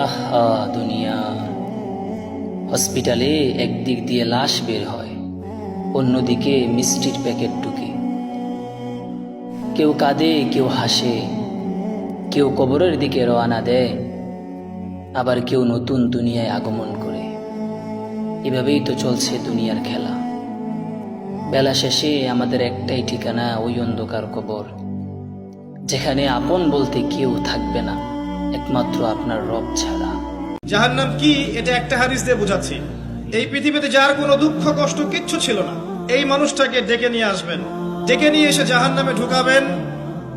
আহা, দুনিয়া। হসপিটালে একদিক দিয়ে লাশ বের হয়, অন্যদিকে মিষ্টির প্যাকেট ঢুকে। কেউ কাঁদে, কেউ হাসে, কেউ কবরের দিকে রওনা দেয়, আবার কেউ নতুন দুনিয়ায় আগমন করে। এভাবেই তো চলছে দুনিয়ার খেলা। বেলা শেষে আমাদের একটাই ঠিকানা, ওই অন্ধকার কবর, যেখানে আপন বলতে কেউ থাকবে না। একমাত্র আপনার রব ছাড়া। জাহান্নাম কি? এটা একটা হাদিস দিয়ে বোঝাচ্ছি। এই পৃথিবীতে যার কোনো দুঃখ, কষ্ট কিচ্ছু ছিল না। এই মানুষটাকে ডেকে নিয়ে আসবেন। ডেকে নিয়ে এসে জাহান্নামে ঢুকাবেন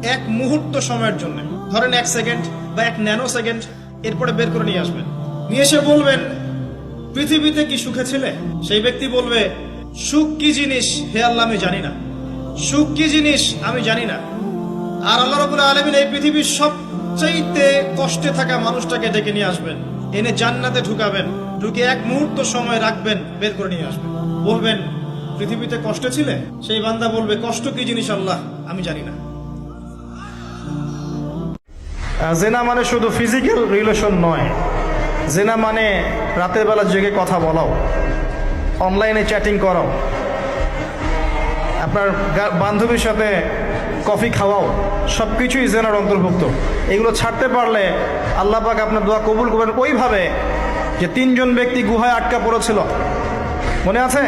এক মুহূর্ত সময়ের জন্য। ধরেন এক সেকেন্ড বা এক ন্যানো সেকেন্ড, এরপরে বের করে নিয়ে আসবেন। নিয়ে এসে বলবেন, পৃথিবীতে কি সুখে ছিলে? সেই ব্যক্তি বলবে, সুখ কি জিনিস? হে আল্লাহ, আমি জানি না। সুখ কি জিনিস? আমি জানি না। আর আল্লাহ রবুল আলমিন এই পৃথিবীর সবচাইতে কষ্টে থাকা মানুষটাকে ডেকে নিয়ে আসবেন। এনে জান্নাতে ঢুকাবেন। ঢুকে এক মুহূর্ত সময় রাখবেন, বের করে নিয়ে আসবেন। বলবেন, পৃথিবীতে কষ্ট ছিলে? সেই বান্দা বলবে, কষ্ট কি জিনিস আল্লাহ? আমি জানি না। জেনা মানে শুধু ফিজিক্যাল রিলেশন নয়। জেনা মানে রাতের বেলা জেগে কথা বলাও। অনলাইনে চ্যাটিং করাও। আপনার বান্ধবীর সাথে কফি খাওয়াও সব কিছুই জেনার অন্তর্ভুক্ত। এগুলো ছাড়তে পারলে আল্লাহ পাক আপনার দোয়া কবুল করবেন ওইভাবে যে তিনজন ব্যক্তি গুহায় আটকা পড়েছিল। মনে আছে?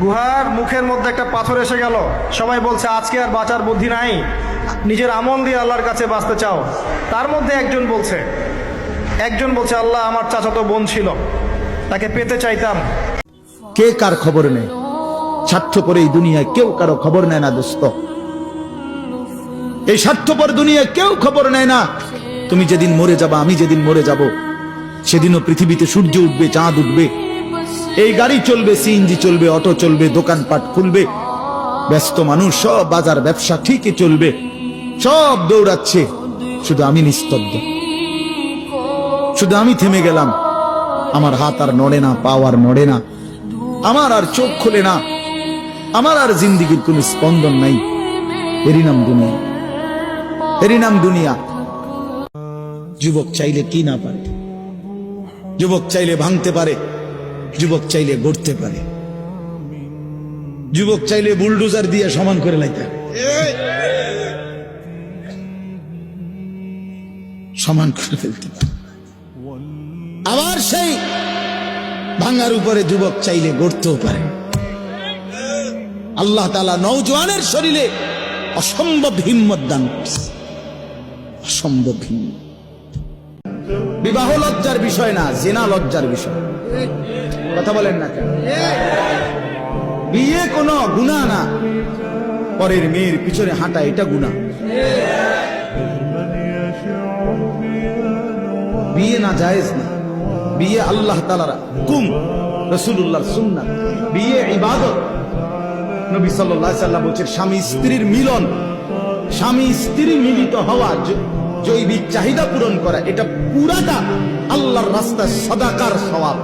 গুহার মুখের মধ্যে একটা পাথর এসে গেল। সবাই বলছে, আজকে আর বাঁচার বুদ্ধি নাই। নিজের আমল দিয়ে আল্লাহর কাছে বাঁচতে চাও। তার মধ্যে একজন বলছে একজন বলছে, আল্লাহ আমার চাচাতো বোন ছিল। তাকে পেতে চাইতাম। কে কার খবর নেই স্বার্থপর এই দুনিয়ায় কেউ কারও খবর নেয় না, দোস্ত। এই স্বার্থপর দুনিয়ায় কেউ খবর নেয় না। তুমি যেদিন মরে যাবা, আমি যেদিন মরে যাব, সেদিনও পৃথিবীতে সূর্য উঠবে, চাঁদ উঠবে। এই গাড়ি চলবে, সিএনজি চলবে, অটো চলবে, দোকানপাট খুলবে। ব্যস্ত মানুষ, সব বাজার ব্যবসা ঠিকই চলবে। সব দৌড়াচ্ছে। শুধু আমি নিস্তব্ধ। শুধু আমি থেমে গেলাম। আমার হাত আর নড়ে না, পাও আর নড়ে না। আমার আর চোখ খোলে না। আমার আর জিন্দিগির কোন স্পন্দন নাই। এরই নাম দুনিয়া। এরই নাম দুনিয়া। যুবক চাইলে কি না পারে? যুবক চাইলে ভাঙতে পারে, যুবক চাইলে গড়তে পারে। যুবক চাইলে বুলডোজার দিয়ে সমান করে লাইতে সমান করে ফেলতে আবার সেই ভাঙার উপরে যুবক চাইলে গড়তেও পারে। আল্লাহ তালা নৌজওয়ানের শরীরে অসম্ভব হিম্মত দান করছে। হিম্মত বিবাহ লজ্জার বিষয় না, জেনা লজ্জার বিষয়। কথা বলেন না কেন? বিয়ে কোনো গুণা না। পরের মেয়ের পিছনে হাঁটা এটা গুণা। বিয়ে না জায়েজ না। বিয়ে আল্লাহ তালারা হুকুম রসুল্লাহর সুন্নাত। বিয়ে ইবাদত। নবী সাল্লাল্লাহু আলাইহি সাল্লাম বলছেন, স্বামী স্ত্রীর মিলন স্বামী স্ত্রী মিলিত হওয়া জৈবিক চাহিদা পূরণ করা এটা পুরাটা আল্লাহর রাস্তায় সদাকার সওয়াব